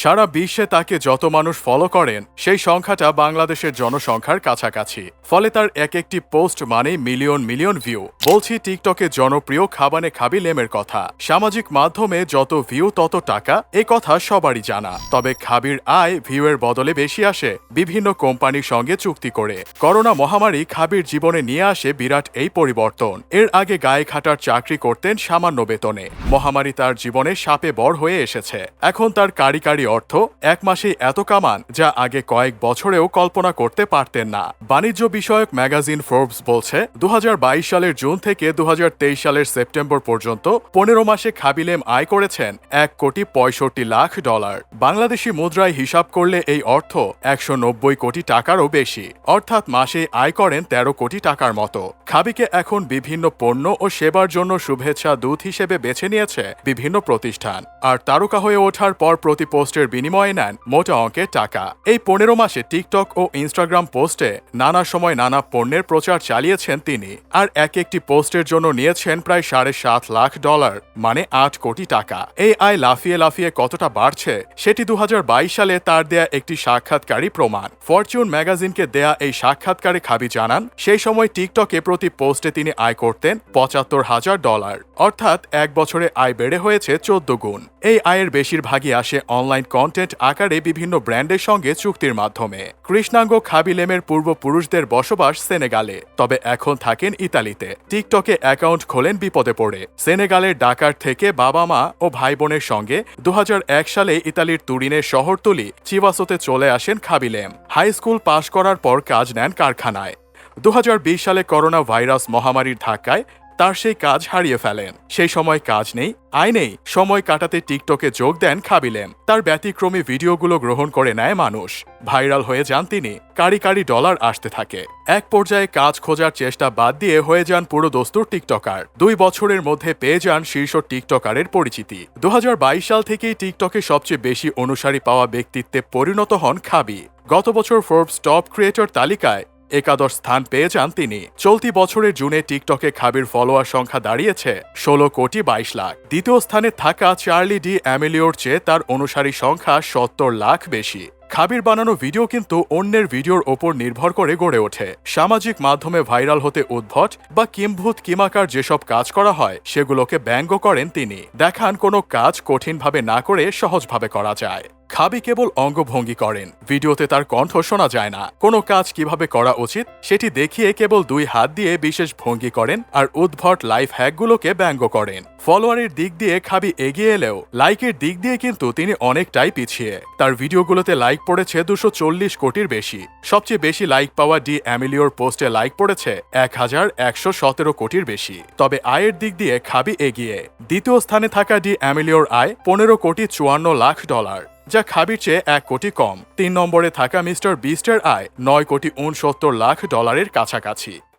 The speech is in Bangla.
সারা বিশ্বে তাকে যত মানুষ ফলো করেন, সেই সংখ্যাটা বাংলাদেশের জনসংখ্যার কাছাকাছি। ফলে তার এক একটি পোস্ট মানে মিলিয়ন মিলিয়ন ভিউ বলছি টিকটকে জনপ্রিয় খাবানে খাবি লেমের কথা। সামাজিক মাধ্যমে যত ভিউ তত টাকা, এ কথা সবারই জানা। তবে খাবির আয় ভিউয়ের বদলে বেশি আসে, বিভিন্ন কোম্পানির সঙ্গে চুক্তি করে। করোনা মহামারী খাবির জীবনে নিয়ে আসে বিরাট এই পরিবর্তন। এর আগে গায়ে খাটার চাকরি করতেন সামান্য বেতনে। মহামারী তার জীবনে সাপে বড় হয়ে এসেছে। এখন তার কারি কারি অর্থ, এক মাসেই এত কামান, যা আগে কয়েক বছরেও কল্পনা করতে পারতেন না। বাণিজ্য বিষয়ক ম্যাগাজিন ফোর্বস বলছে দু হাজার বাইশ সালের জুন থেকে দু হাজার তেইশ সালের সেপ্টেম্বর পর্যন্ত পনেরো মাসে খাবিলেম আয় করেছেন এক কোটি পঁয়ষট্টি লাখ ডলার। বাংলাদেশি মুদ্রায় হিসাব করলে এই অর্থ একশো নব্বই কোটি টাকারও বেশি। অর্থাৎ মাসে আয় করেন তেরো কোটি টাকার মতো। খাবিকে এখন বিভিন্ন পণ্য ও সেবার জন্য শুভেচ্ছা দূত হিসেবে বেছে নিয়েছে বিভিন্ন প্রতিষ্ঠান। আর তারকা হয়ে ওঠার পর প্রতি পোস্টের বিনিময়ে নেন মোটা অঙ্কের টাকা। এই পনেরো মাসে টিকটক ও ইনস্টাগ্রাম পোস্টে নানা সময় নানা পণ্যের প্রচার চালিয়েছেন তিনি। আর এক একটি পোস্টের জন্য নিয়েছেন প্রায় সাড়ে সাত লাখ ডলার মানে আট কোটি টাকা। এই আয় লাফিয়ে লাফিয়ে কতটা বাড়ছে, সেটি দু হাজার বাইশ সালে তার দেয়া একটি সাক্ষাৎকারী প্রমাণ। ফরচুন ম্যাগাজিনকে দেয়া এই সাক্ষাৎকারে খাবি জানান, সেই সময় টিকটকে প্রতি পোস্টে তিনি আয় করতেন পঁচাত্তর হাজার ডলার, অর্থাৎ এক বছরে আয় বেড়ে হয়েছে চোদ্দ গুণ। এই আয়ের বেশিরভাগই আসে অনলাইন কন্টেন্ট আকারে বিভিন্ন ব্র্যান্ডের সঙ্গে চুক্তির মাধ্যমে। কৃষ্ণাঙ্গ খাবিলেমের পূর্বপুরুষদের বসবাস সেনেগালে, তবে এখন থাকেন ইতালিতে। টিকটকে অ্যাকাউন্ট খোলেন বিপদে পড়ে। সেনেগালের ডাকার থেকে বাবা মা ও ভাই বোনের সঙ্গে দু হাজার এক সালে ইতালির তুরিনের শহরতলি চিভাসোতে চলে আসেন খাবিলেম। হাই স্কুল পাশ করার পর কাজ নেন কারখানায়। দু হাজার বিশ সালে করোনা ভাইরাস মহামারীর ধাক্কায় তার সেই কাজ হারিয়ে ফেলেন। সেই সময় কাজ নেই, আয় নেই। সময় কাটাতে টিকটকে যোগ দেন খাবিলেন। তার ব্যতিক্রমী ভিডিওগুলো গ্রহণ করে নেয় মানুষ। ভাইরাল হয়ে যান তিনি। কারি কারি ডলার আসতে থাকে। এক পর্যায়ে কাজ খোঁজার চেষ্টা বাদ দিয়ে হয়ে যান পুরো দস্তুর টিকটকার। দুই বছরের মধ্যে পেয়ে যান শীর্ষ টিকটকারের পরিচিতি। দু হাজার বাইশ সাল থেকেই টিকটকে সবচেয়ে বেশি অনুসারী পাওয়া ব্যক্তিত্বে পরিণত হন খাবি। গত বছর ফোর্বস টপ ক্রিয়েটর তালিকায় একাদশ স্থান পেয়ে যান তিনি। চলতি বছরের জুনে টিকটকে খাবির ফলোয়ার সংখ্যা দাঁড়িয়েছে ষোলো কোটি বাইশ লাখ। দ্বিতীয় স্থানে থাকা চার্লি ডি অ্যামিলিওর চেয়ে তার অনুসারী সংখ্যা সত্তর লাখ বেশি। খাবির বানানো ভিডিও কিন্তু অন্যের ভিডিওর ওপর নির্ভর করে গড়ে ওঠে। সামাজিক মাধ্যমে ভাইরাল হতে উদ্ভট বা কিম্ভূত কিমাকার যেসব কাজ করা হয়, সেগুলোকে ব্যঙ্গ করেন তিনি। দেখান কোনো কাজ কঠিনভাবে না করে সহজভাবে করা যায়। খাবি কেবল অঙ্গভঙ্গি করেন। ভিডিওতে তার কণ্ঠ শোনা যায় না। কোনো কাজ কীভাবে করা উচিত, সেটি দেখিয়ে কেবল দুই হাত দিয়ে বিশেষ ভঙ্গি করেন আর উদ্ভট লাইফ হ্যাকগুলোকে ব্যঙ্গ করেন। ফলোয়ারের দিক দিয়ে খাবি এগিয়ে এলেও, লাইকের দিক দিয়ে কিন্তু তিনি অনেকটাই পিছিয়ে। তার ভিডিওগুলোতে লাইক পড়েছে দুশো চল্লিশ কোটির বেশি। সবচেয়ে বেশি লাইক পাওয়া ডি অ্যামিলিওর পোস্টে লাইক পড়েছে এক হাজার একশো সতেরো কোটির বেশি। তবে আয়ের দিক দিয়ে খাবি এগিয়ে। দ্বিতীয় স্থানে থাকা ডি অ্যামিলিওর আয় পনেরো কোটি চুয়ান্ন লাখ ডলার। যা খাবির চেয়ে এক কোটি কম। তিন নম্বরে থাকা মিস্টার বিস্টের আয় নয় কোটি উনসত্তর লাখ ডলারের কাছাকাছি।